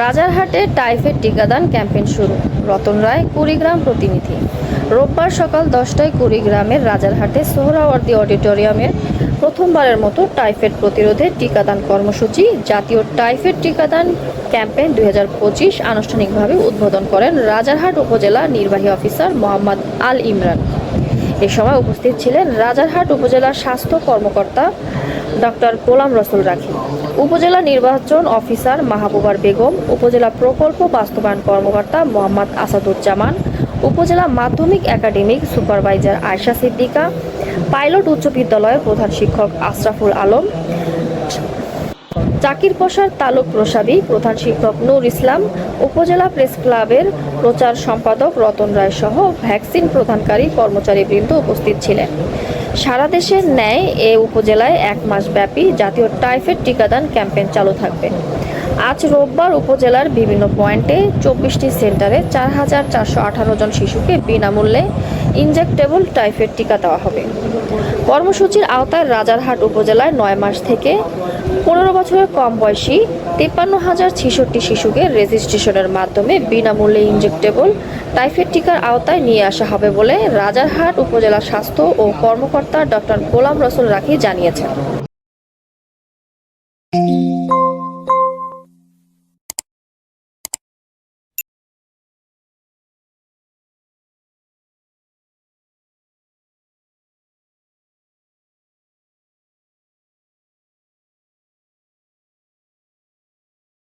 রাজারহাটে typhoid টিকাদান campaign শুরু। রতন রায়, কুড়িগ্রাম প্রতিনিধি। রোববার সকাল দশটায় কুড়িগ্রামের রাজারহাটে সোহরাওয়ার্দী অডিটোরিয়ামে প্রথমবারের মতো টাইফয়েড প্রতিরোধে টিকাদান কর্মসূচি, জাতীয় টাইফয়েড টিকাদান ক্যাম্পেইন দু হাজার পঁচিশ আনুষ্ঠানিকভাবে উদ্বোধন করেন রাজারহাট উপজেলা নির্বাহী অফিসার মোহাম্মদ আল ইমরান। এ সময় উপস্থিত ছিলেন রাজারহাট উপজেলার স্বাস্থ্য কর্মকর্তা ডক্টর গোলাম রসুল রাখি। উপজেলা নির্বাচন অফিসার মাহবুবার বেগম, উপজেলা প্রকল্প বাস্তবায়ন কর্মকর্তা মোহাম্মদ আসাদুজ্জামান, উপজেলা মাধ্যমিক academic supervisor Ayesha Siddika, pilot উচ্চ বিদ্যালয়ের প্রধান শিক্ষক আশরাফুল আলম জাকির পশার তালুক প্রসাবী প্রধান শিক্ষক নূর ইসলাম, উপজেলা প্রেস ক্লাবের প্রচার সম্পাদক রতন রায় সহ ভ্যাকসিন প্রদানকারী কর্মচারীবৃন্দ উপস্থিত ছিলেন। সারা দেশের ন্যায় এ উপজেলায় এক মাস ব্যাপী জাতীয় টাইফয়েড টিকাদান ক্যাম্পেইন চালু থাকবে। আজ রোববার উপজেলার বিভিন্ন পয়েন্টে চব্বিশটি সেন্টারে চার হাজার চারশো আঠারো জন শিশুকে বিনামূল্যে ইনজেক্টেবল টাইফের টিকা দেওয়া হবে। কর্মসূচির আওতায় রাজারহাট উপজেলায় নয় মাস থেকে পনেরো বছরের কম বয়সী তিপ্পান্ন হাজার ছেষট্টি শিশুকে রেজিস্ট্রেশনের মাধ্যমে বিনামূল্যে ইনজেক্টেবল টাইফের টিকার আওতায় নিয়ে আসা হবে বলে রাজারহাট উপজেলা স্বাস্থ্য ও কর্মকর্তা ডক্টর গোলাম রসুল রাখি জানিয়েছেন।